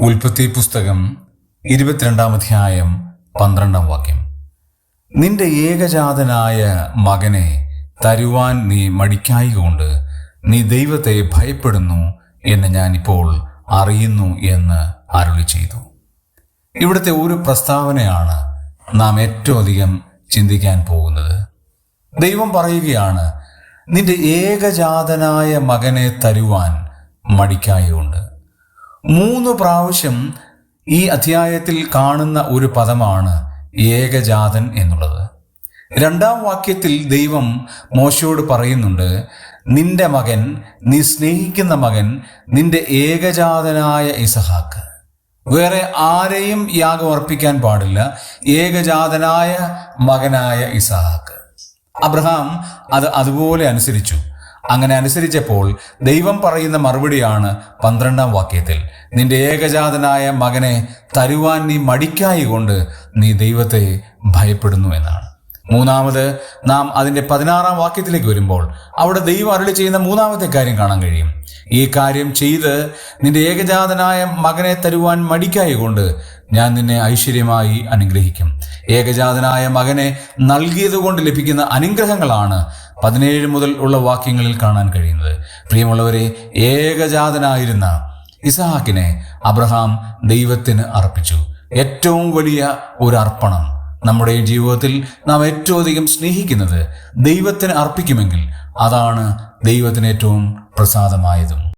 ഉൽപ്പത്തി പുസ്തകം ഇരുപത്തിരണ്ടാം അധ്യായം പന്ത്രണ്ടാം വാക്യം. നിന്റെ ഏകജാതനായ മകനെ തരുവാൻ നീ മടിക്കായികൊണ്ട് നീ ദൈവത്തെ ഭയപ്പെടുന്നു എന്ന് ഞാനിപ്പോൾ അറിയുന്നു എന്ന് അരുളി ചെയ്തു. ഇവിടുത്തെ ഒരു പ്രസ്താവനയാണ് നാം ഏറ്റവും അധികം ചിന്തിക്കാൻ പോകുന്നത്. ദൈവം പറയുകയാണ് നിന്റെ ഏകജാതനായ മകനെ തരുവാൻ മടിക്കായുണ്ട് മൂന്ന് പ്രാവശ്യം ഈ അധ്യായത്തിൽ കാണുന്ന ഒരു പദമാണ് ഏകജാതൻ എന്നുള്ളത്. രണ്ടാം വാക്യത്തിൽ ദൈവം മോശയോട് പറയുന്നുണ്ട് നിന്റെ മകൻ നീ സ്നേഹിക്കുന്ന മകൻ നിന്റെ ഏകജാതനായ ഇസഹാക്ക്. വേറെ ആരെയും യാഗം അർപ്പിക്കാൻ പാടില്ല ഏകജാതനായ മകനായ ഇസഹാക്ക്. അബ്രഹാം അത് അതുപോലെ അനുസരിച്ചു. അങ്ങനെ അനുസരിച്ചപ്പോൾ ദൈവം പറയുന്ന മറുപടിയാണ് പന്ത്രണ്ടാം വാക്യത്തിൽ. നിന്റെ ഏകജാതനായ മകനെ തരുവാൻ നീ മടിക്കായി കൊണ്ട് നീ ദൈവത്തെ ഭയപ്പെടുന്നു എന്നാണ്. മൂന്നാമത് നാം അതിന്റെ പതിനാറാം വാക്യത്തിലേക്ക് വരുമ്പോൾ അവിടെ ദൈവം അരുളി ചെയ്യുന്ന മൂന്നാമത്തെ കാര്യം കാണാൻ കഴിയും. ഈ കാര്യം ചെയ്ത് നിന്റെ ഏകജാതനായ മകനെ തരുവാൻ മടിക്കായി കൊണ്ട് ഞാൻ നിന്നെ ഐശ്വര്യമായി അനുഗ്രഹിക്കും. ഏകജാതനായ മകനെ നൽകിയത് കൊണ്ട് ലഭിക്കുന്ന അനുഗ്രഹങ്ങളാണ് പതിനേഴ് മുതൽ ഉള്ള വാക്യങ്ങളിൽ കാണാൻ കഴിയുന്നത്. പ്രിയമുള്ളവരെ ഏകജാതനായിരുന്ന ഇസഹാക്കിനെ അബ്രഹാം ദൈവത്തിന് അർപ്പിച്ചു. ഏറ്റവും വലിയ ഒരു അർപ്പണം നമ്മുടെ ജീവിതത്തിൽ നാം ഏറ്റവും അധികം സ്നേഹിക്കുന്നത് ദൈവത്തിന് അർപ്പിക്കുമെങ്കിൽ അതാണ് ദൈവത്തിന് ഏറ്റവും പ്രസാദമായതും.